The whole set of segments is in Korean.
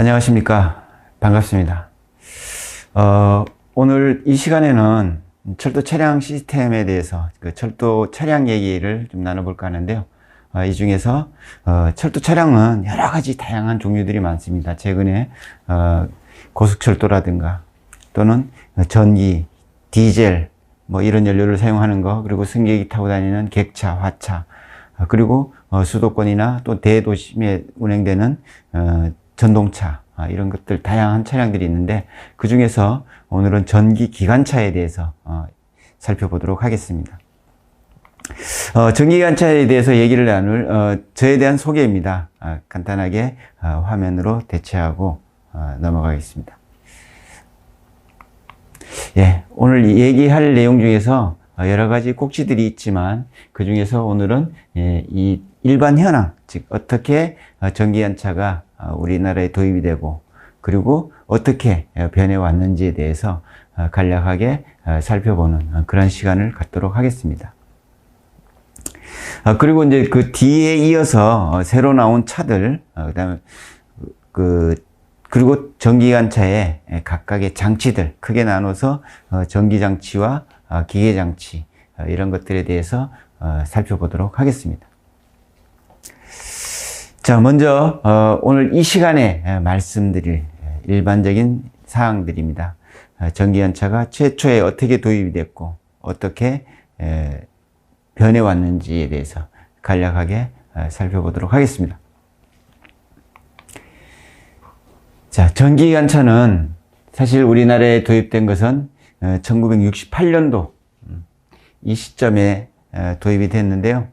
안녕하십니까. 반갑습니다. 어, 오늘 이 시간에는 철도 차량 시스템에 대해서 그 철도 차량 얘기를 좀 나눠볼까 하는데요. 어, 이 중에서 어, 철도 차량은 여러 가지 다양한 종류들이 많습니다. 최근에 어, 고속철도라든가 또는 전기, 디젤 뭐 이런 연료를 사용하는 거 그리고 승객이 타고 다니는 객차, 화차 어, 그리고 어, 수도권이나 또 대도심에 운행되는 어, 전동차 아, 이런 것들 다양한 차량들이 있는데 그 중에서 오늘은 전기 기관차에 대해서 어, 살펴보도록 하겠습니다. 어, 전기기관차에 대해서 얘기를 나눌 어, 저에 대한 소개입니다. 아, 간단하게 어, 화면으로 대체하고 어, 넘어가겠습니다. 예, 오늘 얘기할 내용 중에서 어, 여러 가지 꼭지들이 있지만 그 중에서 오늘은 예, 이 일반 현황, 즉 어떻게 어, 전기관차가 어, 우리나라에 도입이 되고 그리고 어떻게 어, 변해 왔는지에 대해서 어, 간략하게 어, 살펴보는 어, 그런 시간을 갖도록 하겠습니다. 아, 그리고 이제 그 뒤에 이어서 어, 새로 나온 차들, 어, 그다음에 그 그리고 전기관차의 각각의 장치들 크게 나눠서 어, 전기장치와 어, 기계장치 어, 이런 것들에 대해서 어, 살펴보도록 하겠습니다. 자, 먼저 어, 오늘 이 시간에 에, 말씀드릴 에, 일반적인 사항들입니다. 어, 전기관차가 최초에 어떻게 도입이 됐고 어떻게 에, 변해 왔는지에 대해서 간략하게 어, 살펴보도록 하겠습니다. 자, 전기관차는 사실 우리나라에 도입된 것은 1968년도 음, 이 시점에 어, 도입이 됐는데요.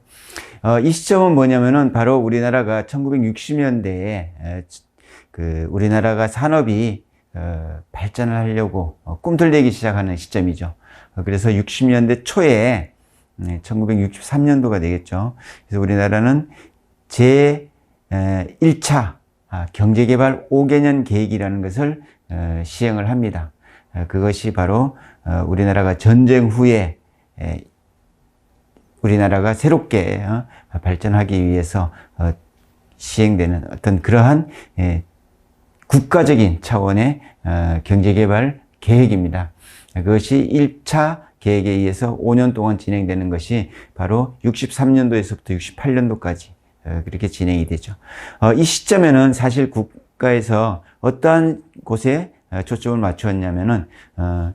어, 이 시점은 뭐냐면은 바로 우리나라가 1960년대에 그 우리나라가 산업이 어, 발전을 하려고 어, 꿈틀대기 시작하는 시점이죠. 어, 그래서 60년대 초에 네, 1963년도가 되겠죠. 그래서 우리나라는 제 1차 경제개발 5개년 계획이라는 것을 어, 시행을 합니다. 어, 그것이 바로 어, 우리나라가 전쟁 후에 에, 우리나라가 새롭게 어, 발전하기 위해서 어, 시행되는 어떤 그러한 예, 국가적인 차원의 어, 경제개발 계획입니다. 그것이 1차 계획에 의해서 5년 동안 진행되는 것이 바로 63년도에서부터 68년도까지 어, 그렇게 진행이 되죠. 어, 이 시점에는 사실 국가에서 어떠한 곳에 어, 초점을 맞추었냐면은 어,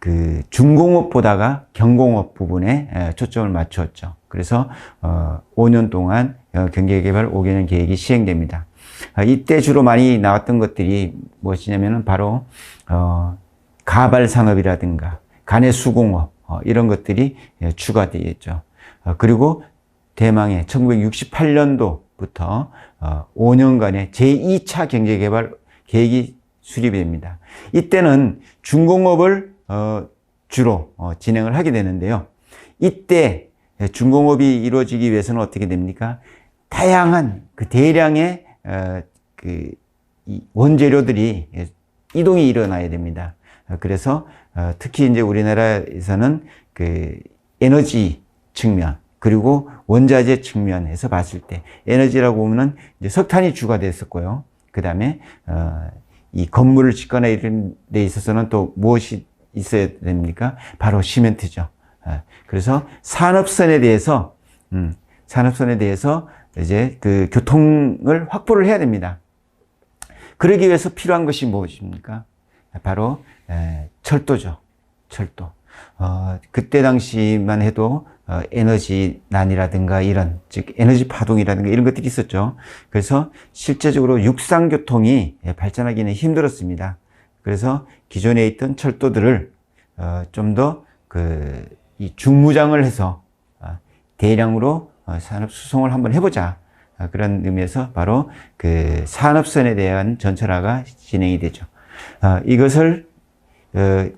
그 중공업보다가 경공업 부분에 에, 초점을 맞추었죠. 그래서 어, 5년 동안 어, 경제개발 5개년 계획이 시행됩니다. 아, 이때 주로 많이 나왔던 것들이 무엇이냐면은 바로 어, 가발 산업이라든가 간의 수공업 어, 이런 것들이 예, 추가되겠죠. 어, 그리고 대망의 1968년도부터 어, 5년간의 제2차 경제개발 계획이 수립이 됩니다. 이때는 중공업을 어, 주로 어, 진행을 하게 되는데요. 이때 중공업이 이루어지기 위해서는 어떻게 됩니까? 다양한 그 대량의 어, 그이 원재료들이 이동이 일어나야 됩니다. 어, 그래서 어, 특히 이제 우리나라에서는 그 에너지 측면 그리고 원자재 측면에서 봤을 때 에너지라고 보면은 이제 석탄이 주가 됐었고요. 그 다음에 어, 이 건물을 짓거나 이런 데 있어서는 또 무엇이 있어야 됩니까? 바로 시멘트죠. 예, 그래서 산업선에 대해서 음, 산업선에 대해서 이제 그 교통을 확보를 해야 됩니다. 그러기 위해서 필요한 것이 무엇입니까? 바로 에, 철도죠. 철도. 어, 그때 당시만 해도 어, 에너지 난이라든가 이런 즉 에너지 파동이라든가 이런 것들이 있었죠. 그래서 실제적으로 육상 교통이 예, 발전하기는 힘들었습니다. 그래서 기존에 있던 철도들을 어, 좀 더 그 이 중무장을 해서 어, 대량으로 어, 산업 수송을 한번 해보자. 어, 그런 의미에서 바로 그 산업선에 대한 전철화가 진행이 되죠. 어, 이것을 어,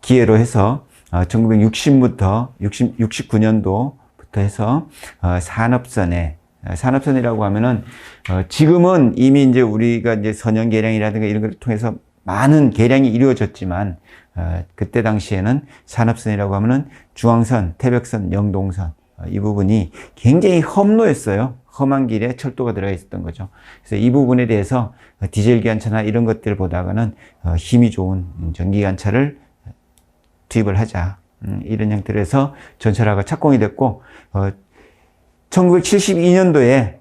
기회로 해서 1960부터 60, 69년도부터 해서 어, 산업선에 어, 산업선이라고 하면은 어, 지금은 이미 이제 우리가 이제 선형 계량이라든가 이런 걸 통해서 많은 계량이 이루어졌지만 어, 그때 당시에는 산업선이라고 하면은 중앙선, 태백선, 영동선 어, 이 부분이 굉장히 험로했어요. 험한 길에 철도가 들어가 있었던 거죠. 그래서 이 부분에 대해서 디젤 기관차나 이런 것들 보다는 어, 힘이 좋은 전기 기관차를 투입을 하자. 음, 이런 형태로 해서 전철화가 착공이 됐고, 어, 1972년도에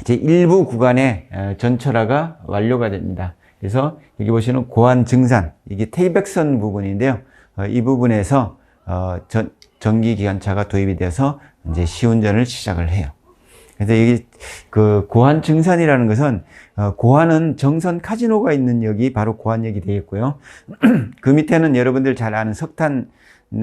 이제 일부 구간에 어, 전철화가 완료가 됩니다. 그래서 여기 보시는 고안 증산, 이게 태백선 부분인데요. 어, 이 부분에서 어, 전, 전기 기관차가 도입이 되어서 이제 시운전을 시작을 해요. 그래서 여기 그 고안 증산이라는 것은 어, 고안은 정선 카지노가 있는 역이 바로 고안역이 되겠고요. 그 밑에는 여러분들 잘 아는 석탄에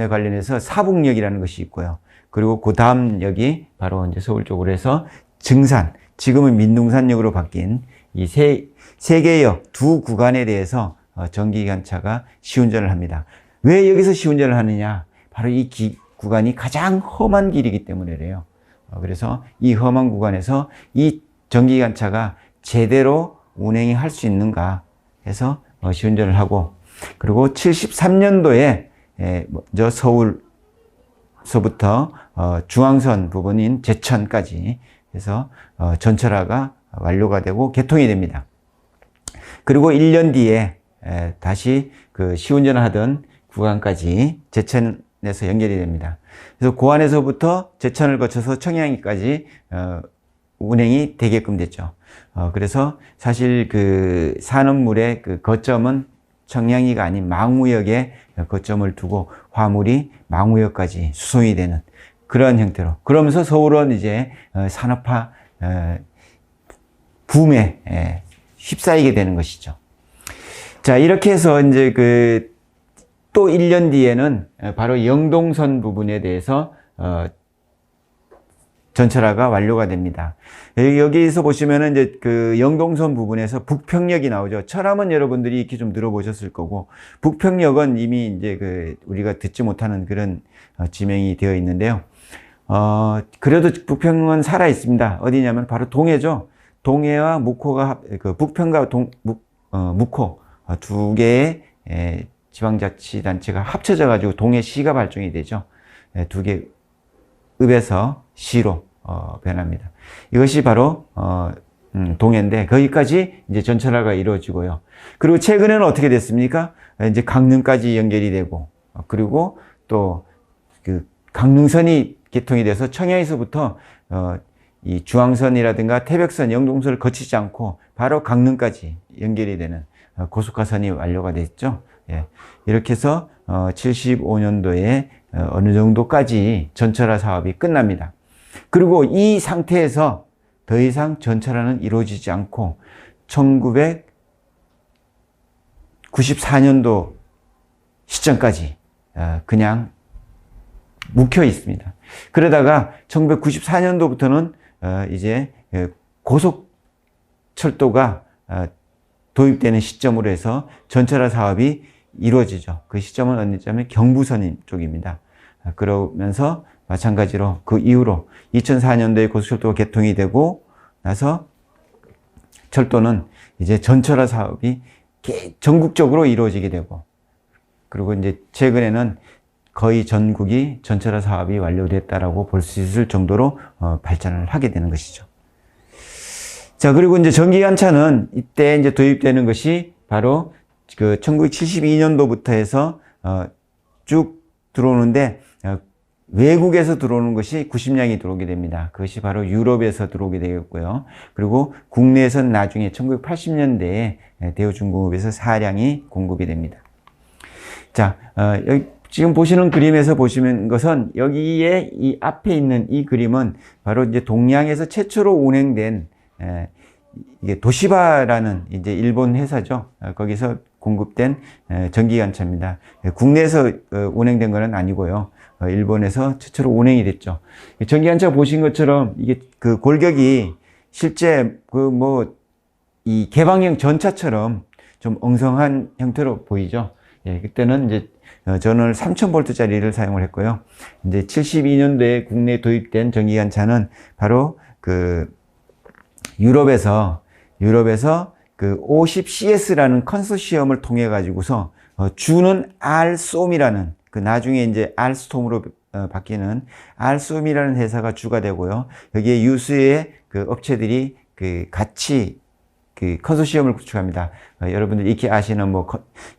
관련해서 사북역이라는 것이 있고요. 그리고 그 다음 역이 바로 이제 서울 쪽으로 해서 증산, 지금은 민둥산역으로 바뀐 이 세, 세 개의 역, 두 구간에 대해서 어, 전기기관차가 시운전을 합니다. 왜 여기서 시운전을 하느냐? 바로 이 기, 구간이 가장 험한 길이기 때문이래요. 어, 그래서 이 험한 구간에서 이 전기기관차가 제대로 운행이 할 수 있는가 해서 어, 시운전을 하고 그리고 73년도에 먼저 서울서부터 어, 중앙선 부분인 제천까지 해서 전철화가 완료가 되고 개통이 됩니다. 그리고 1년 뒤에 다시 그 시운전을 하던 구간까지 제천에서 연결이 됩니다. 그래서 고안에서부터 제천을 거쳐서 청양리까지 어, 운행이 되게끔 됐죠. 어, 그래서 사실 그 산업물의 그 거점은 청량리가 아닌 망우역에 거점을 두고 화물이 망우역까지 수송이 되는 그런 형태로. 그러면서 서울은 이제 어, 산업화 붐에 휩싸이게 되는 것이죠. 자, 이렇게 해서 이제 그 또 1년 뒤에는 바로 영동선 부분에 대해서 어 전철화가 완료가 됩니다. 여기서 보시면은 이제 그 영동선 부분에서 북평역이 나오죠. 철암은 여러분들이 이렇게 좀 들어보셨을 거고, 북평역은 이미 이제 그 우리가 듣지 못하는 그런 어, 지명이 되어 있는데요. 어, 그래도 북평은 살아 있습니다. 어디냐면 바로 동해죠. 동해와 묵호가 그 북평과 동 묵, 어, 묵호 어, 두 개의 에, 지방자치단체가 합쳐져 가지고 동해시가 발종이 되죠. 에, 두개 읍에서 시로 어, 변합니다. 이것이 바로 어, 음, 동해인데 거기까지 이제 전철화가 이루어지고요. 그리고 최근에는 어떻게 됐습니까? 이제 강릉까지 연결이 되고 어, 그리고 또 그 강릉선이 개통이 돼서 청양에서부터 어, 이 중앙선이라든가 태백선, 영동선을 거치지 않고 바로 강릉까지 연결이 되는 어, 고속화선이 완료가 됐죠. 예. 이렇게 해서 75년도에 어, 어느 정도까지 전철화 사업이 끝납니다. 그리고 이 상태에서 더 이상 전철화는 이루어지지 않고 1994년도 시점까지 어, 그냥 묵혀 있습니다. 그러다가 1994년도부터는 어, 이제 고속철도가 도입되는 시점으로 해서 전철화 사업이 이루어지죠. 그 시점은 언제냐면 경부선 쪽입니다. 아, 그러면서 마찬가지로 그 이후로 2004년도에 고속철도가 개통이 되고 나서 철도는 이제 전철화 사업이 전국적으로 이루어지게 되고 그리고 이제 최근에는 거의 전국이 전철화 사업이 완료됐다라고 볼 수 있을 정도로 어, 발전을 하게 되는 것이죠. 자, 그리고 이제 전기관차는 이때 이제 도입되는 것이 바로 그 1972년도부터 해서 어, 쭉 들어오는데 어, 외국에서 들어오는 것이 90량이 들어오게 됩니다. 그것이 바로 유럽에서 들어오게 되겠고요. 그리고 국내에서는 나중에 1980년대에 대우중공업에서 4량이 공급이 됩니다. 자, 어, 여기 지금 보시는 그림에서 보시는 것은 여기에 이 앞에 있는 이 그림은 바로 이제 동양에서 최초로 운행된 에, 이게 도시바라는 이제 일본 회사죠. 어, 거기서 공급된 전기관차입니다. 예, 국내에서 어, 운행된 것은 아니고요. 어, 일본에서 최초로 운행이 됐죠. 전기관차 보신 것처럼 이게 그 골격이 실제 그 뭐 이 개방형 전차처럼 좀 엉성한 형태로 보이죠. 예, 그때는 이제 어, 전원을 3000볼트짜리를 사용을 했고요. 이제 72년도에 국내에 도입된 전기관차는 바로 그 유럽에서 유럽에서 그 50CS라는 컨소시엄을 통해 가지고서 어, 주는 알솜이라는 그 나중에 이제 알스톰으로 어, 바뀌는 알숨이라는 회사가 주가 되고요. 여기에 유수의 그 업체들이 그 같이 그 컨소시엄을 구축합니다. 어, 여러분들 익히 아시는 뭐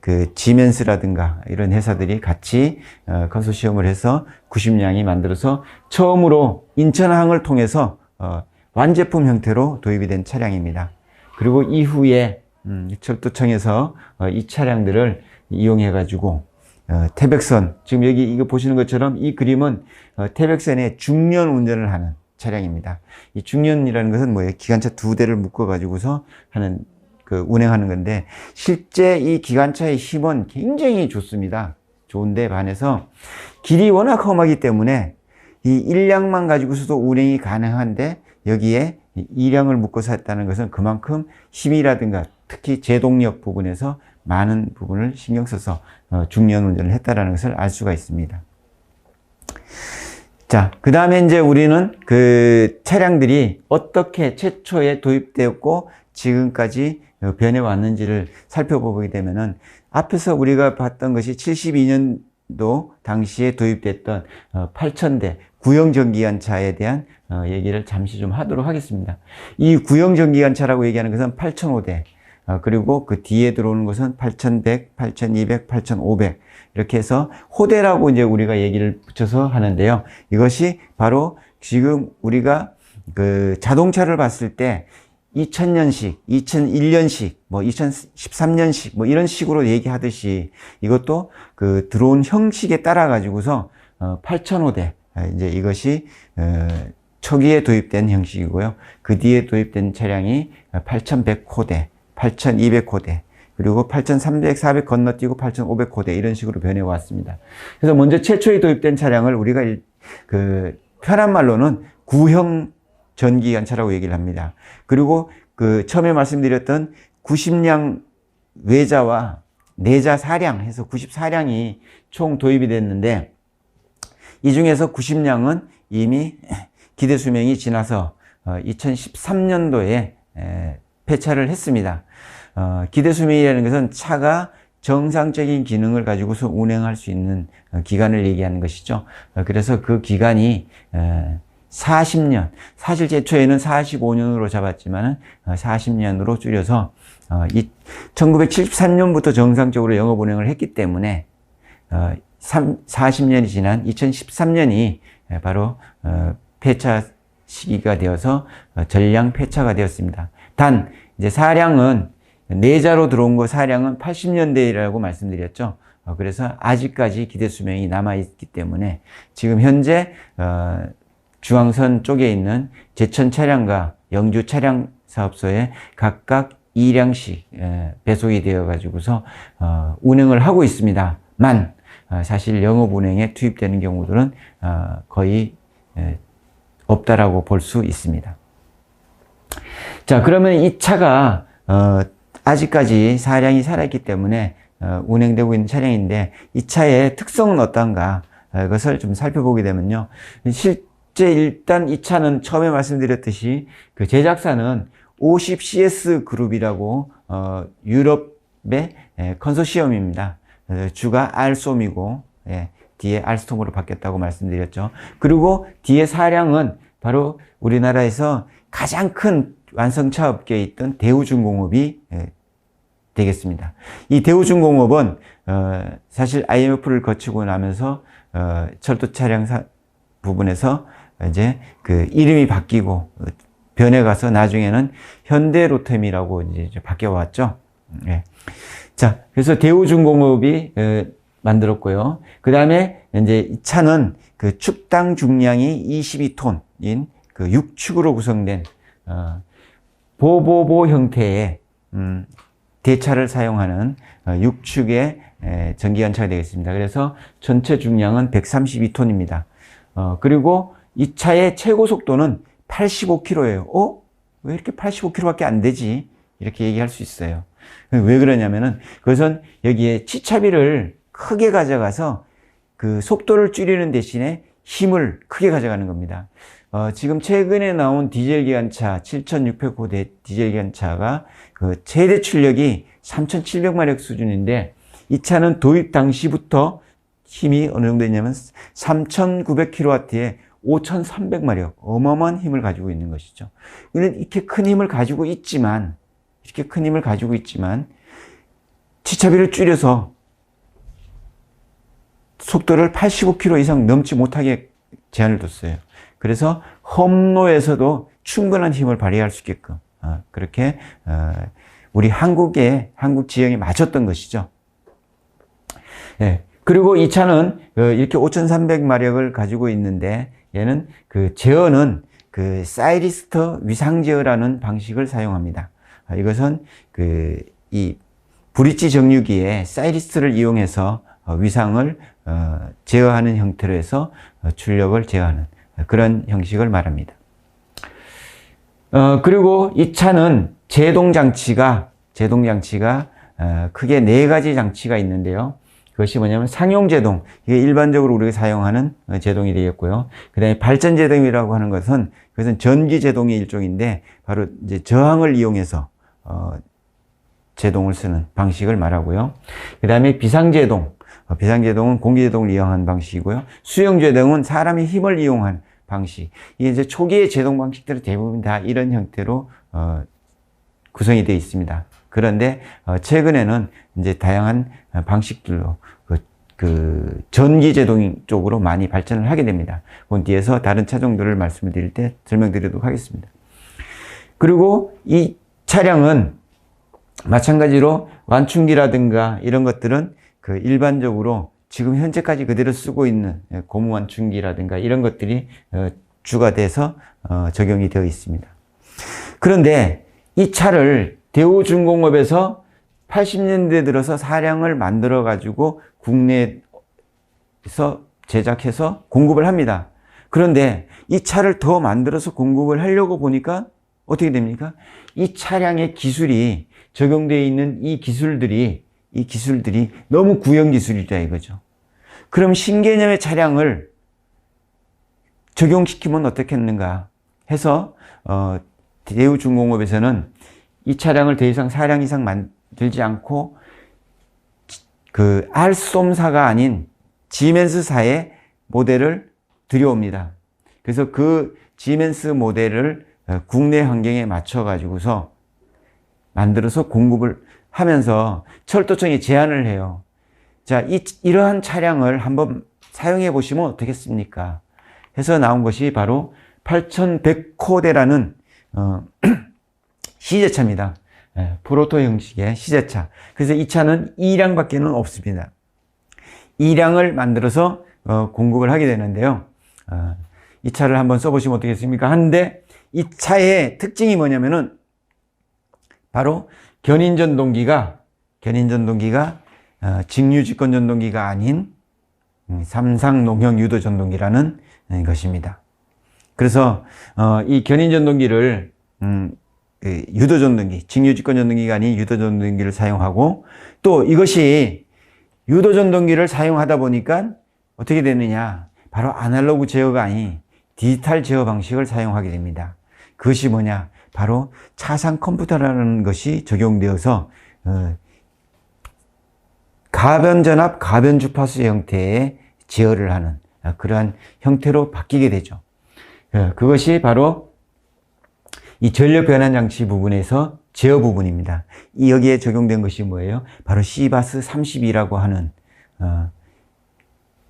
그 지멘스라든가 이런 회사들이 같이 어, 컨소시엄을 해서 90량이 만들어서 처음으로 인천항을 통해서 어, 완제품 형태로 도입이 된 차량입니다. 그리고 이후에 음, 철도청에서 어, 이 차량들을 이용해 가지고 어, 태백선 지금 여기 이거 보시는 것처럼 이 그림은 어, 태백선의 중년 운전을 하는 차량입니다. 이 중년이라는 것은 뭐예요? 기관차 두 대를 묶어 가지고서 하는 그 운행하는 건데 실제 이 기관차의 힘은 굉장히 좋습니다. 좋은데 반해서 길이 워낙 험하기 때문에 이 일량만 가지고서도 운행이 가능한데 여기에 이량을 묶어서 했다는 것은 그만큼 힘이라든가 특히 제동력 부분에서 많은 부분을 신경 써서 어, 중년 운전을 했다라는 것을 알 수가 있습니다. 자, 그 다음에 이제 우리는 그 차량들이 어떻게 최초에 도입되었고 지금까지 변해왔는지를 살펴보게 되면은 앞에서 우리가 봤던 것이 72년도 당시에 도입됐던 8,000대 구형 전기관차에 대한 어, 얘기를 잠시 좀 하도록 하겠습니다. 이 구형 전기관차라고 얘기하는 것은 8,005대, 어, 그리고 그 뒤에 들어오는 것은 8,100, 8,200, 8,500 이렇게 해서 호대라고 이제 우리가 얘기를 붙여서 하는데요. 이것이 바로 지금 우리가 그 자동차를 봤을 때 2000년식, 2001년식, 뭐 2013년식, 뭐 이런 식으로 얘기하듯이 이것도 그 들어온 형식에 따라 가지고서 어 8,005대 이제 이것이 어 초기에 도입된 형식이고요. 그 뒤에 도입된 차량이 8,100호대, 8,200호대, 그리고 8,300, 400 건너뛰고 8,500호대 이런 식으로 변해 왔습니다. 그래서 먼저 최초에 도입된 차량을 우리가 그 편한 말로는 구형 전기관차라고 얘기를 합니다. 그리고 그 처음에 말씀드렸던 90량 외자와 내자 4량 해서 94량이 총 도입이 됐는데 이 중에서 90량은 이미 기대 수명이 지나서 2013년도에 어, 폐차를 했습니다. 어, 기대 수명이라는 것은 차가 정상적인 기능을 가지고서 운행할 수 있는 어, 기간을 얘기하는 것이죠. 그래서 그 기간이 40년, 사실 제초에는 45년으로 잡았지만 40년으로 줄여서 1973년부터 정상적으로 영업 운행을 했기 때문에 40년이 지난 2013년이 바로 폐차 시기가 되어서 어, 전량 폐차가 되었습니다. 단 이제 사량은 내자로 들어온 거 사량은 80년대라고 말씀드렸죠. 어, 그래서 아직까지 기대 수명이 남아 있기 때문에 지금 현재 어, 중앙선 쪽에 있는 제천 차량과 영주 차량 사업소에 각각 2량씩 배송이 되어 가지고서 운행을 하고 있습니다만 사실 영업 운행에 투입되는 경우들은 거의 없다라고 볼 수 있습니다. 자, 그러면 이 차가 어, 아직까지 사량이 살아있기 때문에 어, 운행되고 있는 차량인데 이 차의 특성은 어떤가 어, 것을 좀 살펴보게 되면요. 실제 일단 이 차는 처음에 말씀드렸듯이 그 제작사는 50CS 그룹이라고 어, 유럽의 예, 컨소시엄입니다. 어, 주가 알솜이고 예, 뒤에 알스톰으로 바뀌었다고 말씀드렸죠. 그리고 뒤에 사량은 바로 우리나라에서 가장 큰 완성차 업계에 있던 대우중공업이 예, 되겠습니다. 이 대우중공업은 어, 사실 IMF를 거치고 나면서 어, 철도 차량 부분에서 이제 그 이름이 바뀌고 변해가서 나중에는 현대로템이라고 이제 바뀌어 왔죠. 네. 자, 그래서 대우중공업이 만들었고요. 그 다음에 이제 이 차는 그 축당 중량이 22톤인 그 6축으로 구성된 어, 보보보 형태의 음, 대차를 사용하는 어, 6축의 에, 전기관차가 되겠습니다. 그래서 전체 중량은 132톤입니다. 어, 그리고 이 차의 최고 속도는 85km예요. 어? 왜 이렇게 85km밖에 안 되지? 이렇게 얘기할 수 있어요. 왜 그러냐면은 그것은 여기에 치차비를 크게 가져가서 그 속도를 줄이는 대신에 힘을 크게 가져가는 겁니다. 어, 지금 최근에 나온 디젤 기관차 7600호대 디젤 기관차가 그 최대 출력이 3700마력 수준인데 이 차는 도입 당시부터 힘이 어느 정도 있냐면 3,900kW에 5,300마력 어마어마한 힘을 가지고 있는 것이죠. 이렇게 큰 힘을 가지고 있지만 이렇게 큰 힘을 가지고 있지만 지차비를 줄여서 속도를 85km 이상 넘지 못하게 제한을 뒀어요. 그래서 험로에서도 충분한 힘을 발휘할 수 있게끔 어, 그렇게 어, 우리 한국의 한국 지형에 맞췄던 것이죠. 예. 그리고 이 차는 어, 이렇게 5,300마력을 가지고 있는데 얘는 그 제어는 그 사이리스터 위상 제어라는 방식을 사용합니다. 아, 이것은 그 이 브릿지 정류기에 사이리스트를 이용해서 어, 위상을 어, 제어하는 형태로 해서 어, 출력을 제어하는 그런 형식을 말합니다. 어, 그리고 이 차는 제동 장치가 제동 장치가 어, 크게 네 가지 장치가 있는데요. 그것이 뭐냐면 상용 제동 이게 일반적으로 우리가 사용하는 어, 제동이 되겠고요. 그다음에 발전 제동이라고 하는 것은 그것은 전기 제동의 일종인데 바로 이제 저항을 이용해서 어, 제동을 쓰는 방식을 말하고요. 그다음에 비상 제동 어, 비상 제동은 공기 제동을 이용한 방식이고요. 수용 제동은 사람의 힘을 이용한 방식. 이게 이제 초기의 제동 방식들은 대부분 다 이런 형태로 어, 구성이 되어 있습니다. 그런데 어, 최근에는 이제 다양한 어, 방식들로 그, 그 전기 제동 쪽으로 많이 발전을 하게 됩니다. 그건 뒤에서 다른 차종들을 말씀을 드릴 때 설명드리도록 하겠습니다. 그리고 이 차량은 마찬가지로 완충기라든가 이런 것들은 그 일반적으로 지금 현재까지 그대로 쓰고 있는 예, 고무 완충기라든가 이런 것들이 어, 주가 돼서 어, 적용이 되어 있습니다. 그런데 이 차를 대우중공업에서 80년대 들어서 사량을 만들어 가지고 국내에서 제작해서 공급을 합니다. 그런데 이 차를 더 만들어서 공급을 하려고 보니까 어떻게 됩니까? 이 차량의 기술이 적용되어 있는 이 기술들이 이 기술들이 너무 구형 기술이다 이거죠. 그럼 신개념의 차량을 적용시키면 어떻겠는가 해서 어, 대우중공업에서는 이 차량을 더 이상 사량 이상 만들지 않고 그 알솜사가 아닌 지멘스사의 모델을 들여옵니다. 그래서 그 지멘스 모델을 어, 국내 환경에 맞춰 가지고서 만들어서 공급을 하면서 철도청이 제안을 해요. 자, 이, 이러한 차량을 한번 사용해 보시면 어떻겠습니까? 해서 나온 것이 바로 8100코대라는, 어, 시제차입니다. 예, 프로토 형식의 시제차. 그래서 이 차는 2량밖에는 없습니다. 2량을 만들어서 어, 공급을 하게 되는데요. 어, 이 차를 한번 써보시면 어떻겠습니까? 한데 이 차의 특징이 뭐냐면은 바로 견인전동기가 견인전동기가 어, 직류직권 전동기가 아닌 음, 삼상 농형 유도 전동기라는 음, 것입니다. 그래서 어, 이 견인 전동기를 음, 그 유도 전동기, 직류직권 전동기가 아닌 유도 전동기를 사용하고 또 이것이 유도 전동기를 사용하다 보니까 어떻게 되느냐? 바로 아날로그 제어가 아닌 디지털 제어 방식을 사용하게 됩니다. 그것이 뭐냐? 바로 차상 컴퓨터라는 것이 적용되어서 어, 가변전압, 가변주파수 형태의 제어를 하는 그러한 형태로 바뀌게 되죠. 어, 그것이 바로 이 전력 변환 장치 부분에서 제어 부분입니다. 이 여기에 적용된 것이 뭐예요? 바로 시바스 32라고 하는 어,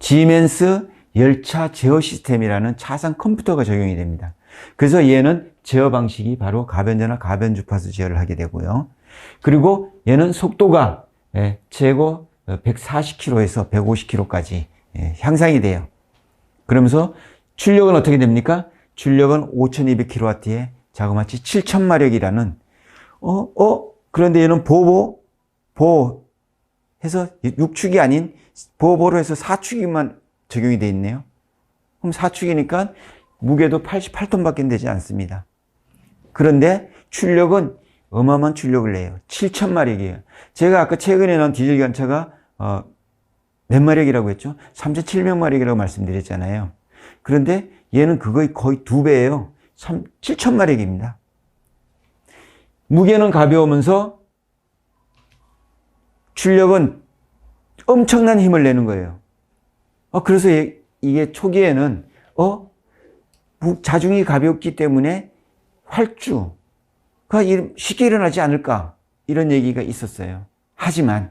지멘스 열차 제어 시스템이라는 차상 컴퓨터가 적용이 됩니다. 그래서 얘는 제어 방식이 바로 가변전압, 가변 주파수 제어를 하게 되고요. 그리고 얘는 속도가 예, 최고 140km에서 150km까지 예, 향상이 돼요. 그러면서 출력은 어떻게 됩니까? 출력은 5200kW에 자그마치 7000마력이라는 어, 어, 그런데 얘는 보보, 보 해서 6축이 아닌 보보로 해서 4축이만 적용이 돼 있네요. 그럼 4축이니까 무게도 88톤밖에 되지 않습니다. 그런데 출력은 어마어마한 출력을 내요. 7천 마력이에요. 제가 아까 최근에 나온 디젤 견차가 어, 몇 마력이라고 했죠? 3,700 마력이라고 말씀드렸잖아요. 그런데 얘는 그거의 거의 두 배예요. 7천 마력입니다. 무게는 가벼우면서 출력은 엄청난 힘을 내는 거예요. 어, 그래서 이- 이게 초기에는, 어, 무- 자중이 가볍기 때문에 활주가 일- 쉽게 일어나지 않을까. 이런 얘기가 있었어요. 하지만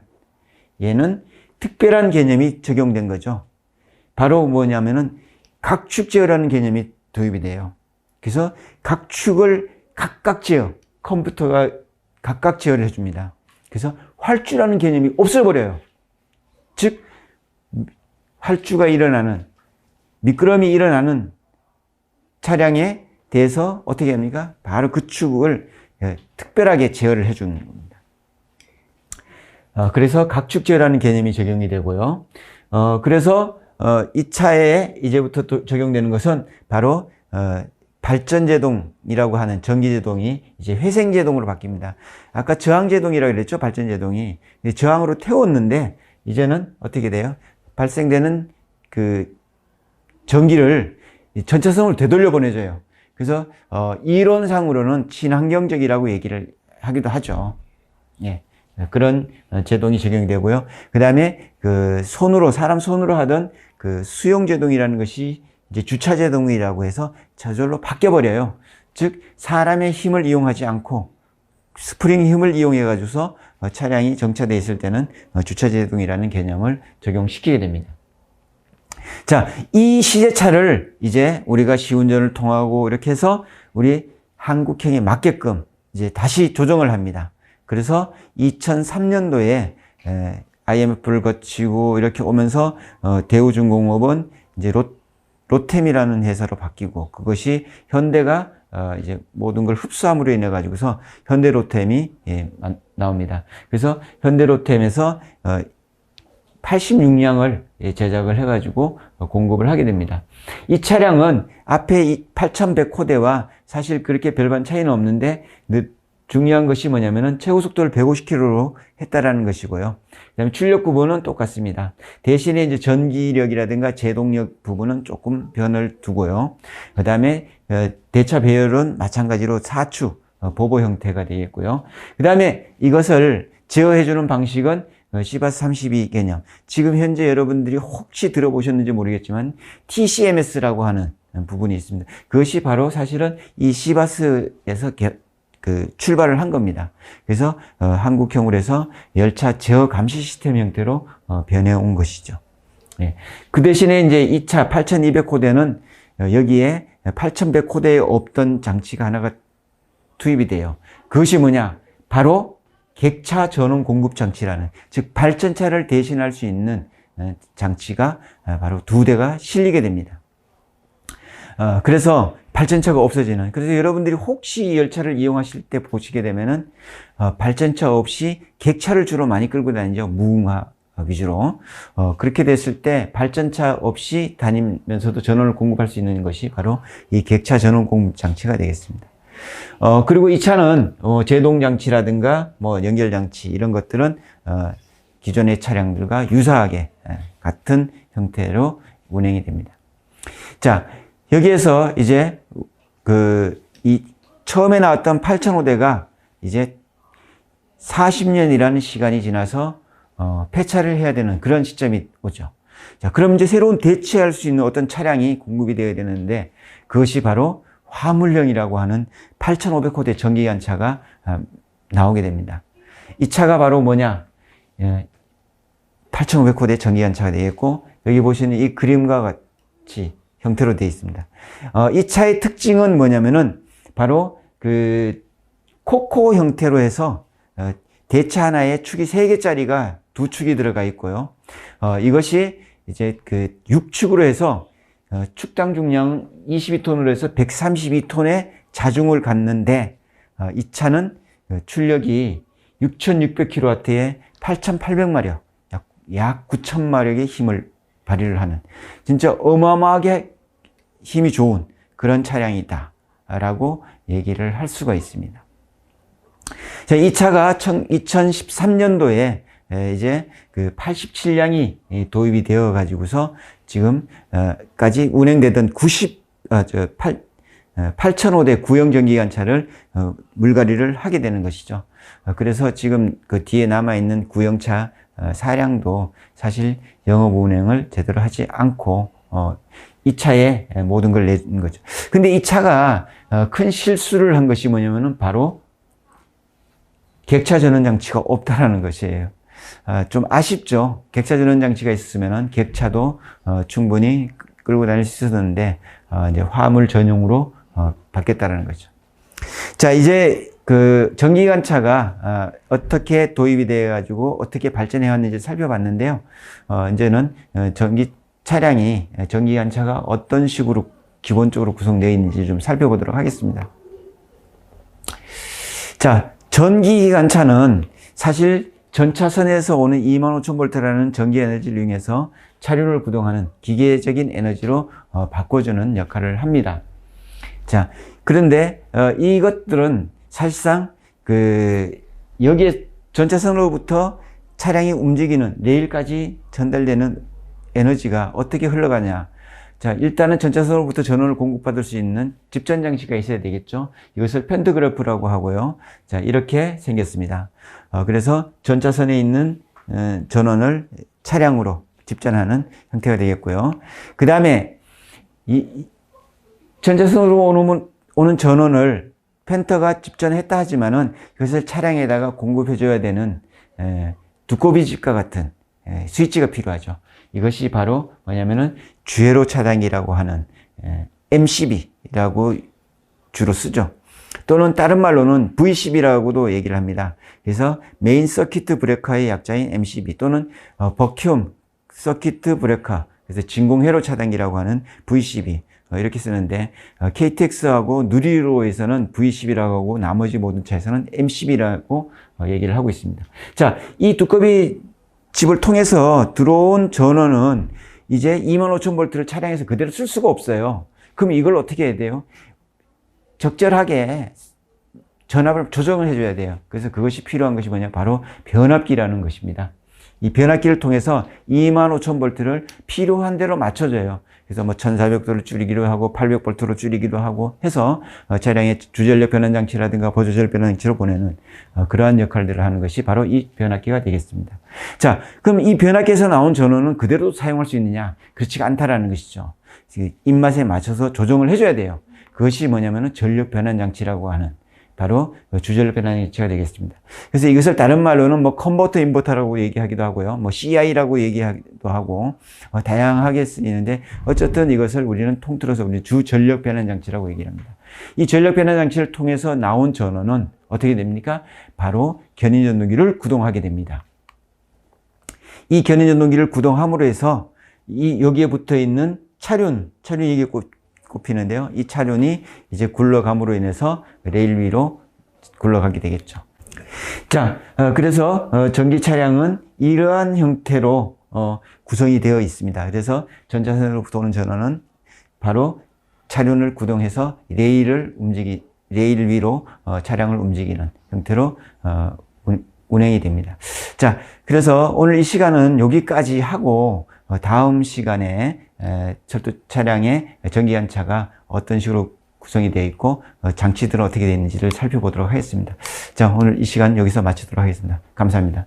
얘는 특별한 개념이 적용된 거죠. 바로 뭐냐면은 각축 제어라는 개념이 도입이 돼요. 그래서 각축을 각각 제어, 컴퓨터가 각각 제어를 해줍니다. 그래서 활주라는 개념이 없어버려요. 즉, 활주가 일어나는, 미끄럼이 일어나는 차량에 대해서 어떻게 합니까? 바로 그 축을 예, 특별하게 제어를 해주는 겁니다. 어, 그래서 각축 제어라는 개념이 적용이 되고요. 어, 그래서 어, 이 차에 이제부터 또 적용되는 것은 바로 어, 발전제동이라고 하는 전기제동이 이제 회생제동으로 바뀝니다. 아까 저항제동이라고 그랬죠? 발전제동이. 저항으로 태웠는데 이제는 어떻게 돼요? 발생되는 그 전기를 이 전차선으로 되돌려 보내줘요. 그래서 어, 이론상으로는 친환경적이라고 얘기를 하기도 하죠. 예. 그런 어, 제동이 적용이 되고요. 그 다음에 그 손으로, 사람 손으로 하던 그 수용제동이라는 것이 이제 주차제동이라고 해서 저절로 바뀌어버려요. 즉, 사람의 힘을 이용하지 않고 스프링 힘을 이용해 가지고서 어, 차량이 정차되어 있을 때는 어, 주차제동이라는 개념을 적용시키게 됩니다. 자, 이 시제차를 이제 우리가 시운전을 통하고 이렇게 해서 우리 한국형에 맞게끔 이제 다시 조정을 합니다. 그래서 2003년도에 IMF를 거치고 이렇게 오면서 어, 대우중공업은 이제 로, 로템이라는 회사로 바뀌고 그것이 현대가 어, 이제 모든 걸 흡수함으로 인해 가지고서 현대 로템이 예, 마- 나옵니다. 그래서 현대 로템에서 어, 86량을 예, 제작을 해가지고 어, 공급을 하게 됩니다. 이 차량은 앞에 8100 코대와 사실 그렇게 별반 차이는 없는데 느- 중요한 것이 뭐냐면은 최고 속도를 150km로 했다라는 것이고요. 그다음에 출력 부분은 똑같습니다. 대신에 이제 전기력이라든가 제동력 부분은 조금 변을 두고요. 그다음에 어, 대차 배열은 마찬가지로 4추 어, 보보 형태가 되겠고요. 그다음에 이것을 제어해 주는 방식은 어, 시바스 32 개념. 지금 현재 여러분들이 혹시 들어보셨는지 모르겠지만 TCMS라고 하는 부분이 있습니다. 그것이 바로 사실은 이 시바스에서 개- 그 출발을 한 겁니다. 그래서 어, 한국형으로 해서 열차 제어 감시 시스템 형태로 어, 변해온 것이죠. 예. 그 대신에 이제 2차 8200코대는 어, 여기에 8100코대에 없던 장치가 하나가 투입이 돼요. 그것이 뭐냐? 바로 객차 전원 공급 장치라는, 즉, 발전차를 대신할 수 있는 어, 장치가 어, 바로 두 대가 실리게 됩니다. 어, 그래서 발전차가 없어지는, 그래서 여러분들이 혹시 이 열차를 이용하실 때 보시게 되면은, 어, 발전차 없이 객차를 주로 많이 끌고 다니죠. 무궁화 위주로. 어, 그렇게 됐을 때 발전차 없이 다니면서도 전원을 공급할 수 있는 것이 바로 이 객차 전원 공급 장치가 되겠습니다. 어, 그리고 이 차는, 어, 제동장치라든가, 뭐, 연결장치, 이런 것들은, 어, 기존의 차량들과 유사하게, 예, 같은 형태로 운행이 됩니다. 자, 여기에서 이제, 그, 이, 처음에 나왔던 8005대가 이제 40년이라는 시간이 지나서, 어, 폐차를 해야 되는 그런 시점이 오죠. 자, 그럼 이제 새로운 대체할 수 있는 어떤 차량이 공급이 되어야 되는데, 그것이 바로 화물형이라고 하는 8,500호대 전기관차가 아, 나오게 됩니다. 이 차가 바로 뭐냐? 예, 8,500호대 전기관 차가 되겠고, 여기 보시는 이 그림과 같이 형태로 되어 있습니다. 어, 이 차의 특징은 뭐냐면은, 바로 그, 코코 형태로 해서, 어, 대차 하나에 축이 3개짜리가 두 축이 들어가 있고요. 어, 이것이 이제 그 6축으로 해서 어, 축당 중량 22톤으로 해서 132톤의 자중을 갖는데 어, 이 차는 그 출력이 6,600kW에 8,800마력, 약, 약 9,000마력의 힘을 발휘를 하는 진짜 어마어마하게 힘이 좋은 그런 차량이다 라고 얘기를 할 수가 있습니다. 자, 이 차가 2013년도에 이제 그 87량이 도입이 되어 가지고서 지금까지 운행되던 90, 아, 저 8, 8,005대 구형 전기관차를 어, 물갈이를 하게 되는 것이죠. 어, 그래서 지금 그 뒤에 남아있는 구형차 어, 사량도 사실 영업 운행을 제대로 하지 않고 어, 이 차에 모든 걸 내는 거죠. 근데 이 차가 어, 큰 실수를 한 것이 뭐냐면은 바로 객차 전원 장치가 없다라는 것이에요. 아, 좀 아쉽죠. 객차 전원 장치가 있었으면은 객차도 어, 충분히 끌고 다닐 수 있었는데 어, 이제 화물 전용으로 어, 바뀌었다는 거죠. 자 이제 그 전기관차가 어, 어떻게 도입이 되어 가지고 어떻게 발전해 왔는지 살펴봤는데요. 어, 이제는 어, 전기 차량이 전기관차가 어떤 식으로 기본적으로 구성되어 있는지 좀 살펴보도록 하겠습니다. 자, 전기관차는 사실 전차선에서 오는 25,000V라는 전기 에너지를 이용해서 차량을 구동하는 기계적인 에너지로 어, 바꿔주는 역할을 합니다. 자, 그런데 어, 이것들은 사실상 그 여기에 전차선으로부터 차량이 움직이는 레일까지 전달되는 에너지가 어떻게 흘러가냐. 자, 일단은 전차선으로부터 전원을 공급받을 수 있는 집전 장치가 있어야 되겠죠. 이것을 펜트그래프라고 하고요. 자, 이렇게 생겼습니다. 어, 그래서 전차선에 있는 어, 전원을 차량으로 집전하는 형태가 되겠고요. 그 다음에 이 전차선으로 오는, 오는 전원을 펜터가 집전했다 하지만은 그것을 차량에다가 공급해줘야 되는 에, 두꺼비 집과 같은 에, 스위치가 필요하죠. 이것이 바로 뭐냐면은 주회로 차단기라고 하는 에, MCB라고 주로 쓰죠. 또는 다른 말로는 V10이라고도 얘기를 합니다. 그래서 메인 서키트 브레이커의 약자인 MCB 또는 어, 버큐움 서키트 브레이커 그래서 진공회로 차단기라고 하는 V12 어, 이렇게 쓰는데 어, KTX하고 누리로에서는 V10이라고 하고 나머지 모든 차에서는 MCB라고 어, 얘기를 하고 있습니다. 자, 이 두꺼비 집을 통해서 들어온 전원은 이제 25,000V를 차량에서 그대로 쓸 수가 없어요. 그럼 이걸 어떻게 해야 돼요? 적절하게 전압을 조정을 해줘야 돼요. 그래서 그것이 필요한 것이 뭐냐? 바로 변압기라는 것입니다. 이 변압기를 통해서 25,000V를 필요한 대로 맞춰줘요. 그래서 뭐 1400도를 줄이기도 하고 800V로 줄이기도 하고 해서 어, 차량의 주전력 변환 장치라든가 보조전력 변환 장치로 보내는 어, 그러한 역할들을 하는 것이 바로 이 변압기가 되겠습니다. 자, 그럼 이 변압기에서 나온 전원은 그대로 사용할 수 있느냐? 그렇지가 않다라는 것이죠. 입맛에 맞춰서 조정을 해줘야 돼요. 그것이 뭐냐면은 전력 변환 장치라고 하는 바로 주전력 변환 장치가 되겠습니다. 그래서 이것을 다른 말로는 뭐 컨버터 인버터라고 얘기하기도 하고요. 뭐 CI라고 얘기하기도 하고 어, 다양하게 쓰이는데 어쨌든 이것을 우리는 통틀어서 우리 주 전력 변환 장치라고 얘기를 합니다. 이 전력 변환 장치를 통해서 나온 전원은 어떻게 됩니까? 바로 견인 전동기를 구동하게 됩니다. 이 견인 전동기를 구동함으로 해서 이 여기에 붙어 있는 차륜, 차륜이 꼽히는데요. 이 차륜이 이제 굴러감으로 인해서 레일 위로 굴러가게 되겠죠. 자, 어, 그래서 어, 전기 차량은 이러한 형태로 어, 구성이 되어 있습니다. 그래서 전자선으로부터 오는 전원은 바로 차륜을 구동해서 레일을 움직이 레일 위로 어, 차량을 움직이는 형태로 어, 운행이 됩니다. 자, 그래서 오늘 이 시간은 여기까지 하고 어, 다음 시간에 철도 차량의 전기관차가 어떤 식으로 구성이 되어 있고 어, 장치들은 어떻게 되어 있는지를 살펴보도록 하겠습니다. 자, 오늘 이 시간 여기서 마치도록 하겠습니다. 감사합니다.